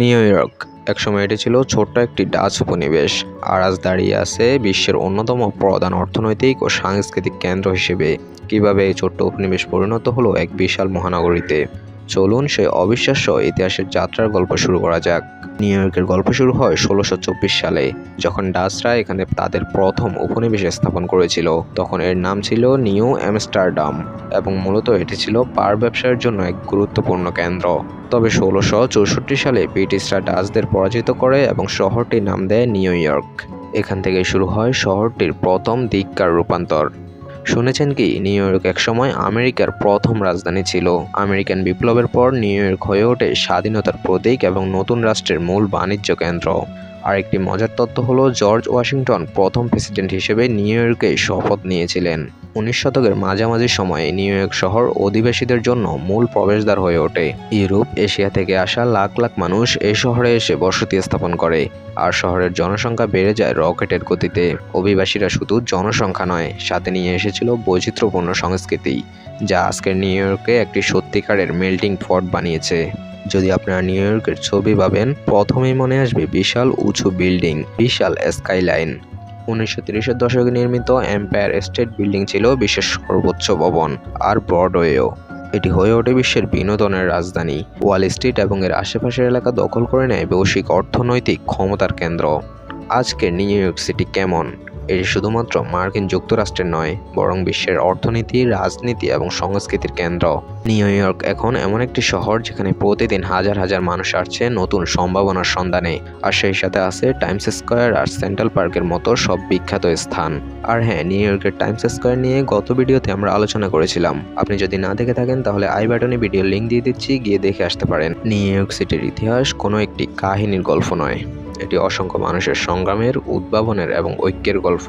New York. একসময় এটি ছিল ছোট্ট একটি ডাচ উপনিবেশ। আর আজ দাঁড়িয়ে আছে বিশ্বের অন্যতম প্রধান অর্থনৈতিক ও সাংস্কৃতিক কেন্দ্র হিসেবে। কীভাবে এই ছোট্ট উপনিবেশ পরিণত হলো এক বিশাল মহানগরীতে? চলুন সেই অবিশ্বাস্য ইতিহাসের যাত্রার গল্প শুরু করা যাক। নিউ ইয়র্কের গল্প শুরু হয় ষোলোশো সালে, যখন ডাচরা এখানে তাদের প্রথম উপনিবেশ স্থাপন করেছিল। তখন এর নাম ছিল নিউ অ্যামস্টারডাম এবং মূলত এটি ছিল পার ব্যবসার জন্য এক গুরুত্বপূর্ণ কেন্দ্র। তবে ষোলোশো চৌষট্টি সালে ব্রিটিশরা ডাচদের পরাজিত করে এবং শহরটির নাম দেয় নিউ ইয়র্ক। এখান থেকে শুরু হয় শহরটির প্রথম দিককার রূপান্তর। শুনেছেন কি, নিউ ইয়র্ক একসময় আমেরিকার প্রথম রাজধানী ছিল। আমেরিকান বিপ্লবের পর নিউ ইয়র্ক হয়ে ওঠে স্বাধীনতার প্রতীক এবং নতুন রাষ্ট্রের মূল বাণিজ্য কেন্দ্র। আরেকটি মজার তথ্য হলো, জর্জ ওয়াশিংটন প্রথম প্রেসিডেন্ট হিসেবে নিউ ইয়র্কে শপথ নিয়েছিলেন। উনিশ শতকের মাঝামাঝি সময়ে নিউ ইয়র্ক শহর অধিবাসীদের জন্য মূল প্রবেশদ্বার হয়ে ওঠে। ইউরোপ, এশিয়া থেকে আসা লাখ লাখ মানুষ এই শহরে এসে বসতি স্থাপন করে, আর শহরের জনসংখ্যা বেড়ে যায় রকেটের গতিতে। অভিবাসীরা শুধু জনসংখ্যা নয়, সাথে নিয়ে এসেছিল বৈচিত্র্যপূর্ণ সংস্কৃতি, যা আজকের নিউ ইয়র্কে একটি সত্যিকারের মেল্টিং পট বানিয়েছে। যদি আপনারা নিউ ইয়র্কের ছবি পাবেন প্রথমেই মনে আসবে বিশাল, উঁচু বিল্ডিং বিশাল স্কাইলাইন উনিশশো তিরিশের দশকে নির্মিত এম্পায়ার স্টেট বিল্ডিং ছিল বিশ্বের সর্বোচ্চ ভবন আর ব্রডওয়েও। এটি হয়ে ওঠে বিশ্বের বিনোদনের রাজধানী। ওয়াল স্ট্রিট এবং এর আশেপাশের এলাকা দখল করে নেয় বৈশ্বিক অর্থনৈতিক ক্ষমতার কেন্দ্র। আজকের নিউ ইয়র্ক সিটি কেমন? এটি শুধুমাত্র মার্কিন যুক্তরাষ্ট্রের নয়, বরং বিশ্বের অর্থনীতি, রাজনীতি এবং সংস্কৃতির কেন্দ্র। নিউ ইয়র্ক এখন এমন একটি শহর যেখানে প্রতিদিন হাজার হাজার মানুষ আসছে নতুন সম্ভাবনার সন্ধানে, আর সেই সাথে আছে টাইমস স্কোয়ার আর সেন্ট্রাল পার্কের মতো সব বিখ্যাত স্থান। আর হ্যাঁ নিউ ইয়র্কের টাইমস স্কোয়ার নিয়ে গত ভিডিওতে আমরা আলোচনা করেছিলাম। আপনি যদি না দেখে থাকেন, তাহলে আই বাটনে ভিডিও লিঙ্ক দিয়ে দিচ্ছি, গিয়ে দেখে আসতে পারেন। নিউ ইয়র্ক সিটির ইতিহাস কোনো একটি কাহিনীর গল্প নয়। এটি অসংখ্য মানুষের সংগ্রামের উদ্ভাবনের এবং ঐক্যের গল্প।